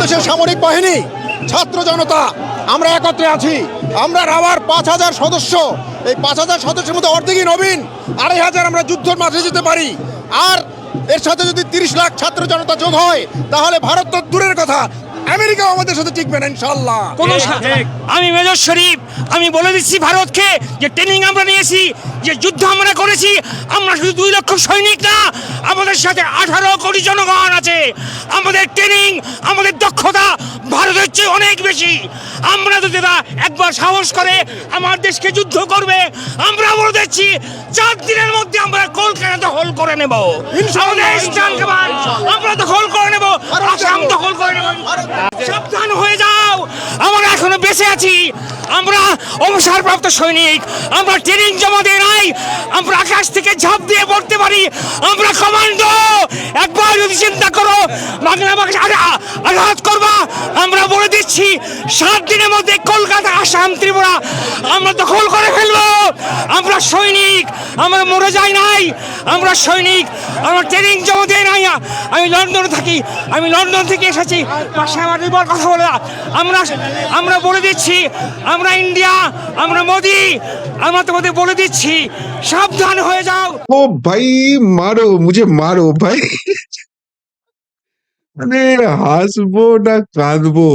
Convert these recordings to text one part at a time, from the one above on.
বাংলাদেশের সামরিক বাহিনী ছাত্র জনতা আমরা একত্রে আছি। আমরা রাওয়ার পাঁচ হাজার সদস্য। এই পাঁচ হাজার সদস্যের মধ্যে অর্ধেকই নবীন আড়াই হাজার আমরা যুদ্ধের মাঠে যেতে পারি। আর এর সাথে যদি তিরিশ লাখ ছাত্র জনতা যোগ হয় তাহলে ভারত তো দূরের কথা। আমেরিকা আমাদের সাথে টিকবে না ইনশাল্লাহ। আমি মেজর শরীফ আমি বলে দিচ্ছি ভারতকে যে ট্রেনিং আমরা নিয়েছি যে যুদ্ধ আমরা করেছি আমরা শুধু দুই লক্ষ সৈনিক না আমাদের সাথে আঠারো কোটি জনগণ আছে। আমাদের ট্রেনিং আমাদের দক্ষতা ভারতের চেয়ে অনেক বেশি। আমরা যদি না একবার সাহস করে আমার দেশকে যুদ্ধ করবে আমরা বলে দিচ্ছি চার দিনের মধ্যে আমরা কলকাতা দখল করে নেব। আমরা দখল করে নেব আসাম দখল করে নেব। সাবধান হয়ে যাও আমরা এখনও বেঁচে আছি। আমরা অবসরপ্রাপ্ত সৈনিক। আমরা ট্রেনিং জমা দিয়ে নাই। আমরা আকাশ থেকে ঝাঁপ দিয়ে পড়তে পারি, আমরা কমান্ডো। একবার যদি চিন্তা করো বাংলা বাংলা আঘাত করবা। আমরা বলে দিচ্ছি, সাত দিনের মধ্যে কলকাতা, আসাম, ত্রিপুরা আমরা দখল করে ফেলব। আমরা সৈনিক, আমরা মরে যাই নাই। আমরা সৈনিক, আমরা ট্রেনিং জমা দিয়ে নাই। আমি লন্ডনে থাকি, আমি লন্ডন থেকে এসেছি। পাশে আমার কথা বলে। আমরা আমরা বলে দিচ্ছি, আমরা ইন্ডিয়া, আমরা মোদি, আমরা তোমাদের বলে দিচ্ছি, সাবধান হয়ে যাও। ও ভাই, মারো, মুঝে মারো ভাই। মানে হাসবো না কাঁদবো।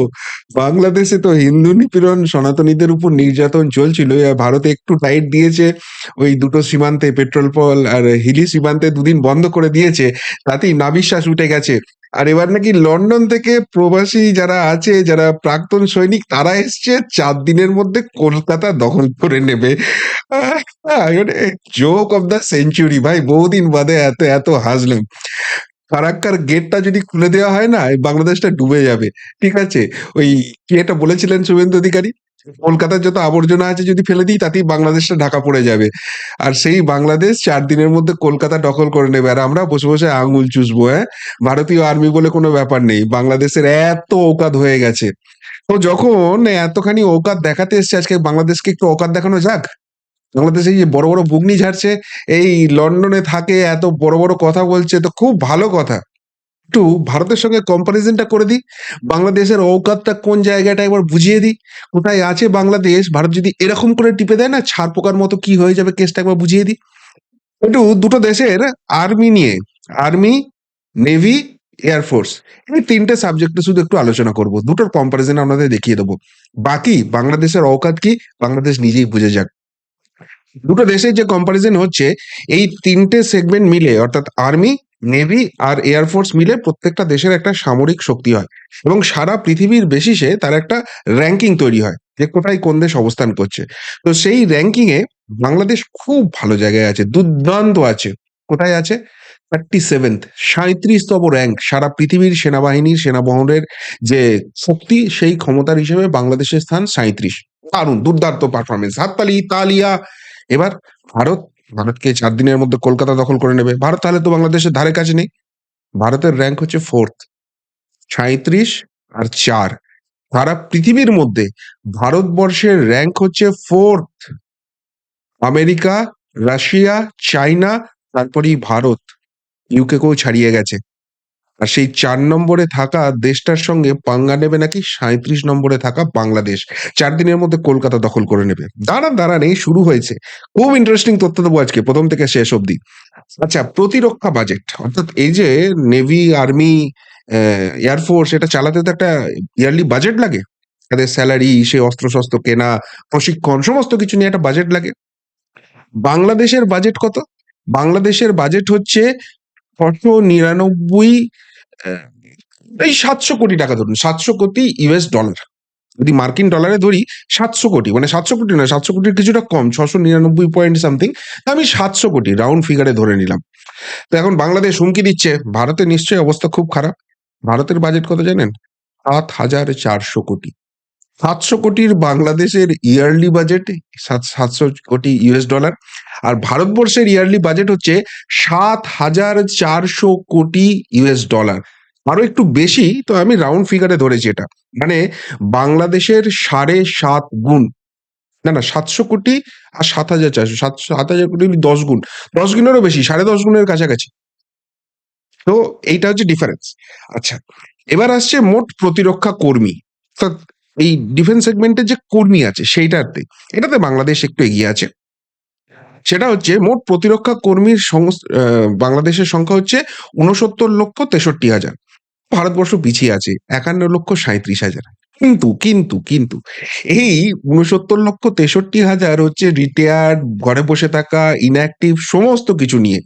বাংলাদেশে তো হিন্দু নিপীড়ন, সনাতনীদের উপর নির্যাতন চলছিল। আর ভারতে একটু টাইট দিয়েছে। ওই দুটো সীমান্তে পেট্রোল পল আর হিলি সীমান্তে দুদিন বন্ধ করে দিয়েছে। তাতেই নাবিশ্বাস উঠে গেছে। আর এবার নাকি লন্ডন থেকে প্রবাসী যারা আছে, যারা প্রাক্তন সৈনিক, তারা এসছে। চার দিনের মধ্যে কলকাতা দখল করে নেবে। জোক অফ দ্য সেঞ্চুরি ভাই, বহুদিন বাদে এত এত হাসলাম। ফারাক্কার গেটটা যদি খুলে দেওয়া হয় না, এই বাংলাদেশটা ডুবে যাবে। ঠিক আছে? ওই কি এটা বলেছিলেন শুভেন্দু অধিকারী? কলকাতার যত আবর্জনা আছে যদি ফেলে দিই, তাতেই বাংলাদেশটা ঢাকা পড়ে যাবে। আর সেই বাংলাদেশ চার দিনের মধ্যে কলকাতা দখল করে নেবে। আর আমরা বসে বসে আঙুল চুষবো হ্যাঁ? ভারতীয় আর্মি বলে কোনো ব্যাপার নেই। বাংলাদেশের এত ঔকাত হয়ে গেছে। তো যখন এতখানি ঔকাত দেখাতে এসছে, আজকে বাংলাদেশকে একটু ঔকাত দেখানো যাক? বাংলাদেশে যে বড় বড় বুগনি ঝাড়ছে, এই লন্ডনে থাকে, এত বড় বড় কথা বলছে, তো খুব ভালো কথা। একটু ভারতের সঙ্গে কম্পারিজনটা করে দিই। বাংলাদেশের ঔকাতটা কোন জায়গাটা একবার বুঝিয়ে দিই। কোথায় আছে বাংলাদেশ? ভারত যদি এরকম করে টিপে দেয় না, ছাড় পোকার মতো কি হয়ে যাবে কেসটা একবার বুঝিয়ে দিই। একটু দুটো দেশের আর্মি নিয়ে, আর্মি, নেভি এয়ারফোর্স এই তিনটে সাবজেক্টে শুধু একটু আলোচনা করব। দুটোর কম্পারিজন আপনাদের দেখিয়ে দেবো। বাকি বাংলাদেশের অকাত কি? বাংলাদেশ নিজেই বুঝে যাক। দুটো দেশের যে কম্পারিজন হচ্ছে, এই তিনটে সেগমেন্ট মিলে, অর্থাৎ আর্মি নেভি আর এয়ারফোর্স মিলে প্রত্যেকটা দেশের একটা সামরিক শক্তি হয় এবং সারা পৃথিবীর বেসিসে তার একটা র্যাঙ্কিং তৈরি হয় যে কোথায় কোন দেশ অবস্থান করছে। তো সেই র্যাঙ্কিং এ বাংলাদেশ খুব ভালো জায়গায় আছে, দুর্দান্ত আছে। কোথায় আছে? থার্টি সেভেন্থ সাঁত্রিশতম র্যাঙ্ক সারা পৃথিবীর সেনাবাহিনীর, সেনাবহনের যে শক্তি, সেই ক্ষমতার হিসেবে বাংলাদেশের স্থান সাঁত্রিশ দারুণ, দুর্দান্ত পারফরমেন্স হাততালি, তালিয়া এবার ভারত, ভারতকে চার দিনের মধ্যে কলকাতা দখল করে নেবে। ভারত তাহলে তো বাংলাদেশের ধারে কাছে নেই। ভারতের র্যাঙ্ক হচ্ছে ফোর্থ সাঁত্রিশ আর চার। সারা পৃথিবীর মধ্যে ভারতবর্ষের র্যাঙ্ক হচ্ছে ফোর্থ আমেরিকা, রাশিয়া চাইনা তারপরেই ভারত। ইউকে কেও ছাড়িয়ে গেছে। আর সেই চার নম্বরে থাকা দেশটার সঙ্গে পাঙ্গা নেবে নাকি সাঁত্রিশ নম্বরে থাকা বাংলাদেশ? চার দিনের মধ্যে কলকাতা দখল করে নেবে। দাঁড়ান দাঁড়ান, এই শুরু হয়েছে। খুব ইন্টারেস্টিং তথ্য দেবো আজকে, প্রথম থেকে শেষ অবধি। আচ্ছা প্রতিরক্ষা বাজেট অর্থাৎ এই যে নেভি আর্মি এয়ারফোর্স এটা চালাতে তো একটা ইয়ারলি বাজেট লাগে। তাদের স্যালারি সে অস্ত্র শস্ত্র কেনা, প্রশিক্ষণ, সমস্ত কিছু নিয়ে একটা বাজেট লাগে। বাংলাদেশের বাজেট কত? বাংলাদেশের বাজেট হচ্ছে ছশো নিরানব্বই এই সাতশো কোটি টাকা ধরুন, সাতশো কোটি ইউএস ডলার যদি মার্কিন ডলারে ধরি, সাতশো কোটি মানে সাতশো কোটি না সাতশো কোটির কিছুটা কম, ছশো নিরানব্বই পয়েন্ট সামথিং আমি সাতশো কোটি রাউন্ড ফিগারে ধরে নিলাম। তো এখন বাংলাদেশ হুমকি দিচ্ছে ভারতের নিশ্চয়ই অবস্থা খুব খারাপ। ভারতের বাজেট কত জানেন? সাত হাজার চারশো কোটি। সাতশো কোটির বাংলাদেশের ইয়ারলি বাজেট সাতশো কোটি ইউএস ডলার আর ভারতবর্ষের ইয়ারলি বাজেট হচ্ছে সাত হাজার চারশো কোটি ইউএস ডলার আরও একটু বেশি, তো আমি রাউন্ড ফিগারে ধরেছি এটা। মানে বাংলাদেশের সাড়ে সাত গুণ। না না, সাতশো কোটি আর সাত হাজার চারশো। সাত সাত হাজার কোটি দশ গুণ। দশ গুণেরও বেশি, সাড়ে দশ গুণের কাছাকাছি। তো এইটা হচ্ছে ডিফারেন্স আচ্ছা এবার আসছে মোট প্রতিরক্ষা কর্মী। এই ডিফেন্স সেগমেন্টের যে কর্মী আছে, সেইটাতে, এটাতে বাংলাদেশ একটু এগিয়ে আছে। সেটা হচ্ছে মোট প্রতিরক্ষা কর্মীর বাংলাদেশের সংখ্যা হচ্ছে উনসত্তর লক্ষ তেষট্টি হাজার। ভারতবর্ষ পিছিয়ে আছে, একান্ন লক্ষ সাঁত্রিশ হাজার। কিন্তু কিন্তু কিন্তু, এই উনসত্তর লক্ষ তেষট্টি হাজার হচ্ছে রিটায়ার্ড ঘরে বসে থাকা ইনঅ্যাক্টিভ সমস্ত কিছু নিয়ে।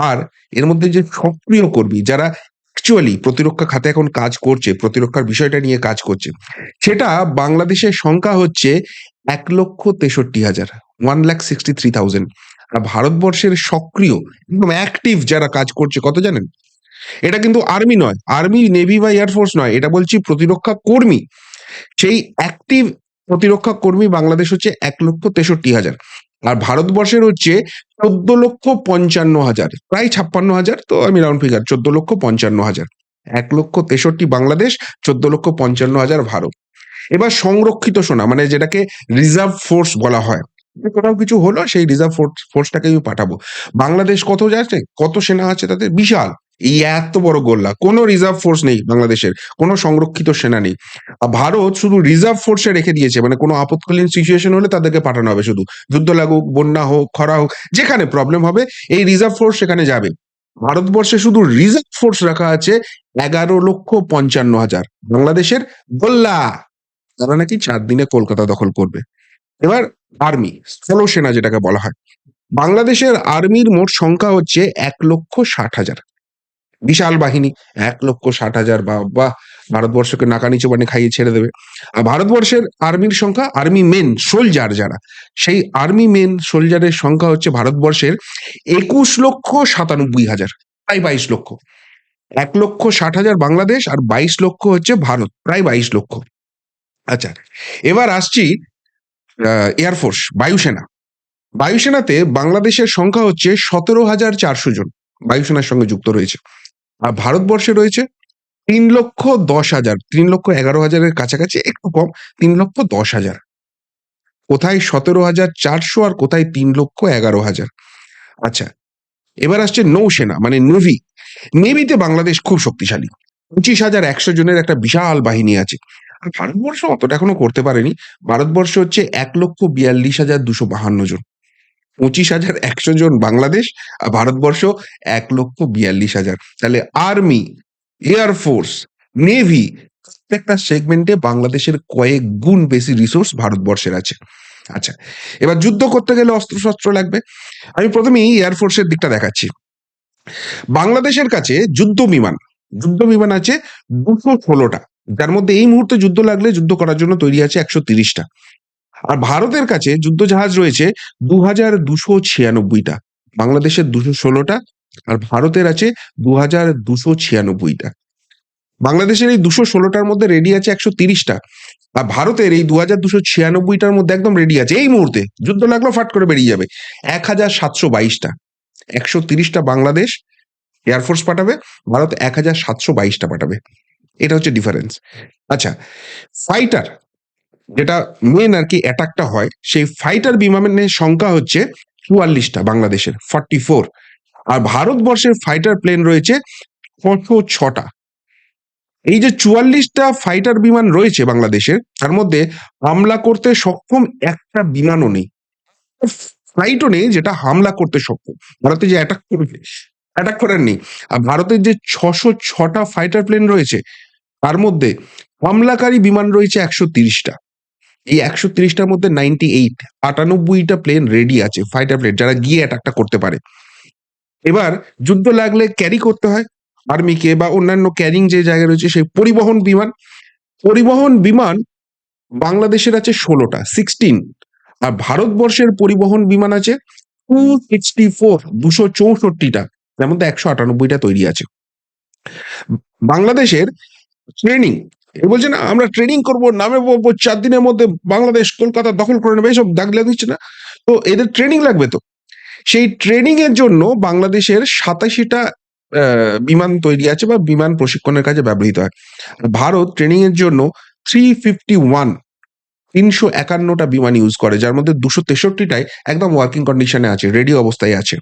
আর এর মধ্যে যে সক্রিয় কর্মী, যারা অ্যাকচুয়ালি প্রতিরক্ষা খাতে এখন কাজ করছে, প্রতিরক্ষার বিষয়টা নিয়ে কাজ করছে, সেটা বাংলাদেশের সংখ্যা হচ্ছে এক লক্ষ তেষট্টি হাজার one lakh sixty three thousand আর ভারতবর্ষের সক্রিয়, একদম অ্যাক্টিভ যারা কাজ করছে, কত জানেন? এটা কিন্তু আর্মি নয় আর্মি নেভি বা এয়ারফোর্স নয়, এটা বলছি প্রতিরক্ষা কর্মী। সেই অ্যাক্টিভ প্রতিরক্ষা কর্মী বাংলাদেশ হচ্ছে এক লক্ষ তেষট্টি হাজার। আর ভারতবর্ষের হচ্ছে চোদ্দ লক্ষ পঞ্চান্ন হাজার, প্রায় ছাপ্পান্ন হাজার, তো আমি রাউন্ড ফিগার চোদ্দ লক্ষ পঞ্চান্ন হাজার। এক লক্ষ তেষট্টি বাংলাদেশ, চোদ্দ লক্ষ পঞ্চান্ন হাজার ভারত। এবার সংরক্ষিত সোনা মানে যেটাকে রিজার্ভ ফোর্স বলা হয়। কোথাও কিছু হলো, সেই রিজার্ভ ফোর্স ফোর্সটাকে আমি পাঠাবো। বাংলাদেশ কত যাচ্ছে? কত সেনা আছে তাদের বিশাল। এই এত বড় গোল্লা কোনো রিজার্ভ ফোর্স নেই বাংলাদেশের, কোনো সংরক্ষিত সেনা নেই। ভারত শুধু রিজার্ভ ফোর্সে রেখে দিয়েছে মানে কোনো আপৎকালীন সিচুয়েশন হলে তাদেরকে পাঠানো হবে শুধু। যুদ্ধ লাগুক, বন্যা হোক, খরা হোক, যেখানে প্রবলেম হবে, এই রিজার্ভ ফোর্স সেখানে যাবে। ভারতবর্ষে শুধু রিজার্ভ ফোর্স রাখা আছে এগারো লক্ষ পঞ্চান্ন হাজার। বাংলাদেশের গোল্লা! তারা নাকি চার দিনে কলকাতা দখল করবে। এবার আর্মি স্থল সেনা যেটাকে বলা হয়। বাংলাদেশের আর্মির মোট সংখ্যা হচ্ছে এক লক্ষ ষাট হাজার। বিশাল বাহিনী, এক লক্ষ ষাট হাজার বা বাহ ভারতবর্ষকে নাকানি চোবানি খাইয়ে ছেড়ে দেবে। আর ভারতবর্ষের আর্মির সংখ্যা, আর্মি মেন, সোলজার যারা, সেই আর্মি মেন, সোলজারের সংখ্যা হচ্ছে ভারতবর্ষের একুশ লক্ষ সাতানব্বই হাজার, প্রায় বাইশ লক্ষ। এক লক্ষ ষাট হাজার বাংলাদেশ আর বাইশ লক্ষ হচ্ছে ভারত, প্রায় বাইশ লক্ষ। আচ্ছা এবার আসছি এয়ারফোর্স বায়ুসেনা। বায়ুসেনাতে বাংলাদেশের সংখ্যা হচ্ছে সতেরো হাজার চারশো জন, বায়ুসেনার সঙ্গে যুক্ত রয়েছে। আর ভারতবর্ষে রয়েছে তিন লক্ষ দশ হাজার, তিন লক্ষ এগারো হাজারের কাছাকাছি, একটু কম, তিন লক্ষ দশ হাজার। কোথায় সতেরো হাজার চারশো আর কোথায় তিন লক্ষ এগারো হাজার? আচ্ছা এবার আসছে নৌসেনা মানে নেভি। নেভিতে বাংলাদেশ খুব শক্তিশালী। পঁচিশ হাজার একশো জনের একটা বিশাল বাহিনী আছে। আর ভারতবর্ষ অতটা এখনও করতে পারেনি। ভারতবর্ষ হচ্ছে এক লক্ষ বিয়াল্লিশ হাজার দুশো বাহান্ন জন। পঁচিশ হাজার একশো জন বাংলাদেশ আর ভারতবর্ষ এক লক্ষ বিয়াল্লিশ হাজার। তাহলে আর্মি এয়ারফোর্স নেভি প্রত্যেকটা সেগমেন্টে বাংলাদেশের কয়েক গুণ বেশি রিসোর্স ভারতবর্ষের আছে। আচ্ছা এবার যুদ্ধ করতে গেলে অস্ত্রশস্ত্র লাগবে। আমি প্রথমেই এয়ারফোর্সের দিকটা দেখাচ্ছি। বাংলাদেশের কাছে যুদ্ধ বিমান যুদ্ধ বিমান আছে দুশো ষোলোটা। যার মধ্যে এই মুহূর্তে যুদ্ধ লাগলে যুদ্ধ করার জন্য তৈরি আছে একশো তিরিশটা। আর ভারতের কাছে যুদ্ধ জাহাজ রয়েছে দু হাজার দুশো ছিয়ানব্বইটা, বাংলাদেশের দুশো ষোলোটা আর ভারতের আছে দু হাজার দুশো ছিয়ানব্বইটা। বাংলাদেশের এই দুশো ষোলোটার মধ্যে রেডি আছে একশো তিরিশটা আর ভারতের এই দু হাজার দুশো ছিয়ানব্বইটার মধ্যে একদম রেডি আছে। এই মুহূর্তে যুদ্ধ লাগল, ফাট করে বেরিয়ে যাবে। এক হাজার সাতশো বাইশটা, একশো তিরিশটা বাংলাদেশ এয়ারফোর্স পাঠাবে, ভারত এক হাজার সাতশো বাইশটা পাঠাবে। এটা হচ্ছে ডিফারেন্স আচ্ছা ফাইটার যেটা মেন আর কি অ্যাটাকটা হয়, সেই ফাইটার বিমানের সংখ্যা হচ্ছে চুয়াল্লিশটা বাংলাদেশের ফর্টি ফোর আর ভারতবর্ষের ফাইটার প্লেন রয়েছে ছশো ছটা এই যে চুয়াল্লিশটা ফাইটার বিমান রয়েছে বাংলাদেশের, তার মধ্যে হামলা করতে সক্ষম একটা বিমানও নেই। ফ্লাইটও নেই যেটা হামলা করতে সক্ষম। ভারতে যে অ্যাটাক করবে অ্যাটাক করার নেই। আর ভারতের যে ছশো ছটা ফাইটার প্লেন রয়েছে, তার মধ্যে হামলাকারী বিমান রয়েছে একশো তিরিশটা। এই একশো তিরিশটার মধ্যে নাইনটি এইট আটানব্বইটা প্লেন রেডি আছে ফাইটার প্লেন যারা গিয়ে অ্যাটাকটা করতে পারে। এবার যুদ্ধ লাগলে ক্যারি করতে হয় আর্মিকে বা অন্যান্য ক্যারিং যে জায়গায় রয়েছে, সেই পরিবহন বিমান। পরিবহন বিমান বাংলাদেশের আছে ষোলোটা সিক্সটিন আর ভারতবর্ষের পরিবহন বিমান আছে টু সিক্সটি ফোর দুশো চৌষট্টিটা তার মধ্যে একশো আটানব্বইটা তৈরি আছে। বাংলাদেশের ট্রেনিং বলছে না, আমরা ট্রেনিং করব, নামে বলব চার দিনের মধ্যে বাংলাদেশ, কলকাতা দখল করে নেবে এসব দাগ লাগিচ্ছে না। তো এদের ট্রেনিং লাগবে তো। সেই ট্রেনিং এর জন্য বাংলাদেশের সাতাশিটা বিমান তৈরি আছে বা বিমান প্রশিক্ষণের কাজে ব্যবহৃত হয়। ভারত ট্রেনিং এর জন্য থ্রি ফিফটি ওয়ান তিনশো একান্নটা বিমান ইউজ করে, যার মধ্যে দুশো তেষট্টিটাই একদম ওয়ার্কিং কন্ডিশনে আছে রেডি অবস্থায় আছে।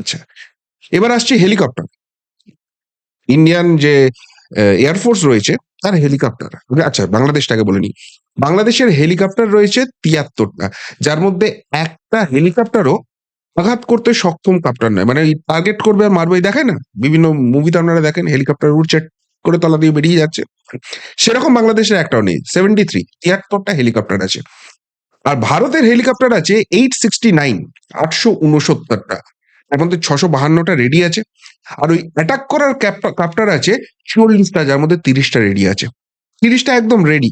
আচ্ছা এবার আসছে হেলিকপ্টার ইন্ডিয়ান যে এয়ারফোর্স রয়েছে তার হেলিকপ্টার। আচ্ছা বাংলাদেশটাকে বলে নিই। বাংলাদেশের হেলিকপ্টার রয়েছে তিয়াত্তরটা, যার মধ্যে একটা হেলিকপ্টারও আঘাত করতে সক্ষম কাপ্টার নয়। মানে টার্গেট করবে আর মারবে দেখে না? বিভিন্ন মুভিতে আপনারা দেখেন, হেলিকপ্টার উড়ছে করে তলা দিয়ে বেরিয়ে যাচ্ছে। সেরকম বাংলাদেশের একটাও নেই সেভেন্টি থ্রি তিয়াত্তরটা হেলিকপ্টার আছে। আর ভারতের হেলিকপ্টার আছে এইট সিক্সটি নাইন আটশো উনসত্তরটা। তার মধ্যে ছশো বাহান্নটা রেডি আছে। আর ওই অ্যাটাক করার কাপ্টার আছে চল্লিশটা যার মধ্যে তিরিশটা রেডি আছে। তিরিশটা একদম রেডি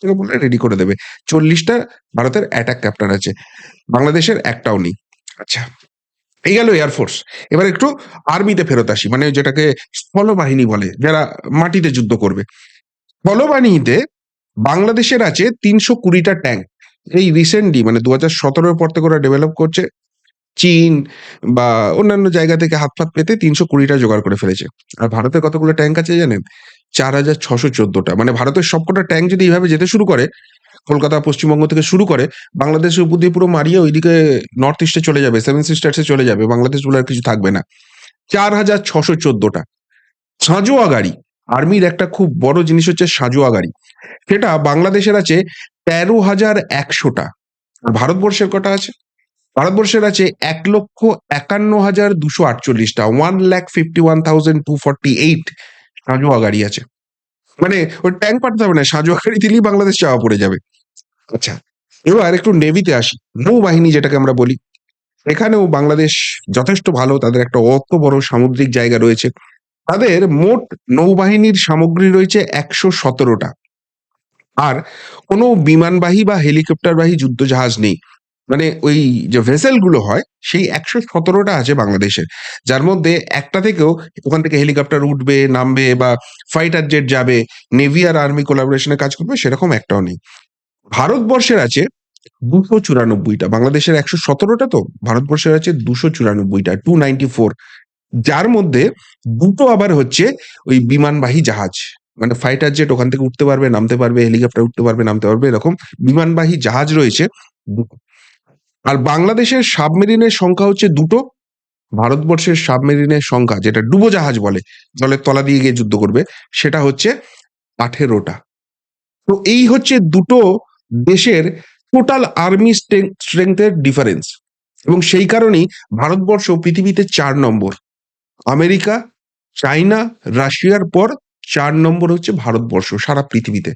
থেকে বললে রেডি করে দেবে। চল্লিশটা ভারতের অ্যাটাক ক্যাপ্টার আছে। বাংলাদেশের একটাও নেই। আচ্ছা এই গেল এয়ারফোর্স এবার একটু আর্মিতে ফেরত আসি। মানে যেটাকে স্থলবাহিনী বলে, যারা মাটিতে যুদ্ধ করবে। স্থলবাহিনীতে বাংলাদেশের আছে তিনশো কুড়িটা ট্যাঙ্ক এই রিসেন্টলি মানে দু হাজার সতেরোর পর থেকে ওরা ডেভেলপ করছে চীন বা অন্যান্য জায়গা থেকে হাত ফাত পেতে তিনশো কুড়িটা জোগাড় করে ফেলেছে। আর ভারতের কতগুলো ট্যাঙ্ক আছে জানেন? চার হাজার ছশো চোদ্দটা। মানে ভারতের সবকটা ট্যাঙ্ক যদি এইভাবে যেতে শুরু করে, কলকাতা, পশ্চিমবঙ্গ থেকে শুরু করে, বাংলাদেশের উপর দিয়ে পুরো মারিয়ে ওইদিকে নর্থ ইস্টে চলে যাবে সেভেন সিস্টার্সে চলে যাবে, বাংলাদেশ বলে আর কিছু থাকবে না। চার হাজার ছশো চোদ্দটা। সাঁজোয়া গাড়ি। আর্মির একটা খুব বড় জিনিস হচ্ছে সাঁজোয়া গাড়ি। সেটা বাংলাদেশের আছে তেরো হাজার একশোটা। ভারতবর্ষের কটা আছে? ভারতবর্ষের আছে এক লক্ষ একান্ন হাজার দুশো আটচল্লিশটা one lakh fifty one thousand two forty eight সাঁজোয়া গাড়ি আছে। মানে ওই ট্যাঙ্ক পাঠাতে হবে না, সাঁজোয়া গাড়ি দিলেই বাংলাদেশ চাওয়া পড়ে যাবে। আচ্ছা এবার একটু নেভিতে আসি। নৌবাহিনী যেটাকে আমরা বলি, এখানেও বাংলাদেশ যথেষ্ট ভালো, তাদের একটা অত বড় সামুদ্রিক জায়গা রয়েছে। তাদের মোট নৌবাহিনীর সামগ্রী রয়েছে একশো সতেরোটা। আর কোনো বিমানবাহী বা হেলিকপ্টারবাহী যুদ্ধ জাহাজ নেই। মানে ওই যে ভেসেলগুলো হয়, সেই একশো সতেরোটা আছে বাংলাদেশের যার মধ্যে একটা থেকেও ওখান থেকে হেলিকপ্টার উঠবে, নামবে বা ফাইটার জেট যাবে নেভি আর আর্মি কোলাবোরেশনে কাজ করবে, সেরকম একটাও নেই। ভারতবর্ষের আছে দুশো চুরানব্বইটা। বাংলাদেশের একশো সতেরোটা তো, ভারতবর্ষের আছে দুশো চুরানব্বইটা টু নাইনটি ফোর যার মধ্যে দুটো আবার হচ্ছে ওই বিমানবাহী জাহাজ। মানে ফাইটার জেট ওখান থেকে উঠতে পারবে, নামতে পারবে, হেলিকপ্টার উঠতে পারবে, নামতে পারবে, এরকম বিমানবাহী জাহাজ রয়েছে। আর বাংলাদেশের সাবমেরিনের সংখ্যা হচ্ছে দুটো, ভারতবর্ষের সাবমেরিনের সংখ্যা, যেটা ডুবোজাহাজ বলে, জলের তলা দিয়ে গিয়ে যুদ্ধ করবে, সেটা হচ্ছে আঠেরোটা। তো এই হচ্ছে দুটো দেশের টোটাল আর্মি স্ট্রেংথের ডিফারেন্স এবং সেই কারণেই ভারতবর্ষ পৃথিবীতে চার নম্বর। আমেরিকা চাইনা রাশিয়ার পর চার নম্বর হচ্ছে ভারতবর্ষ, সারা পৃথিবীতে।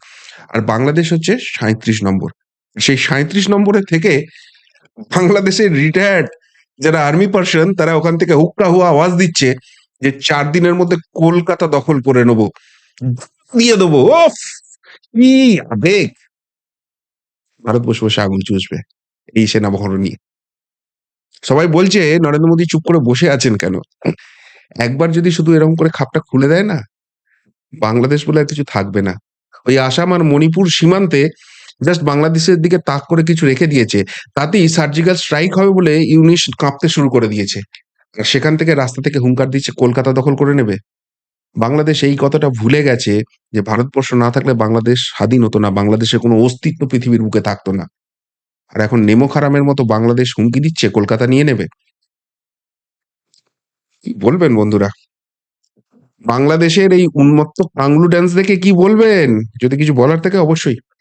আর বাংলাদেশ হচ্ছে সাঁত্রিশ নম্বর। সেই সাঁত্রিশ নম্বরের থেকে বাংলাদেশের রিটায়ার্ড যারা আর্মি পার্সন তারা ওখান থেকে হুক্কা হুয়া আওয়াজ দিচ্ছে যে চার দিনের মধ্যে কলকাতা দখল করে নেব। দিয়ে দেবো আবেগ। ভারত বসে বসে আগুন চুষবে এই সেনাবহর নিয়ে সবাই বলছে, নরেন্দ্র মোদী চুপ করে বসে আছেন কেন? একবার যদি শুধু এরকম করে খাপটা খুলে দেয় না, বাংলাদেশ বলে কিছু থাকবে না। ওই আসাম আর মণিপুর সীমান্তে জাস্ট বাংলাদেশের দিকে তাক করে কিছু রেখে দিয়েছে, তাতেই সার্জিক্যাল স্ট্রাইক হবে বলে ইউনিশ কাঁপতে শুরু করে দিয়েছে। সেখান থেকে রাস্তা থেকে হুঙ্কার দিচ্ছে, কলকাতা দখল করে নেবে। বাংলাদেশ এই কথাটা ভুলে গেছে যে ভারতবর্ষ না থাকলে বাংলাদেশ স্বাধীন হতো না বাংলাদেশের কোনো অস্তিত্ব পৃথিবীর বুকে থাকতো না। আর এখন নেমো খারামের মতো বাংলাদেশ হুমকি দিচ্ছে, কলকাতা নিয়ে নেবে। বলবেন বন্ধুরা? বাংলাদেশের এই উন্মত্ত আংলু ড্যান্স দেখে কি বলবেন? যদি কিছু বলার থাকে অবশ্যই।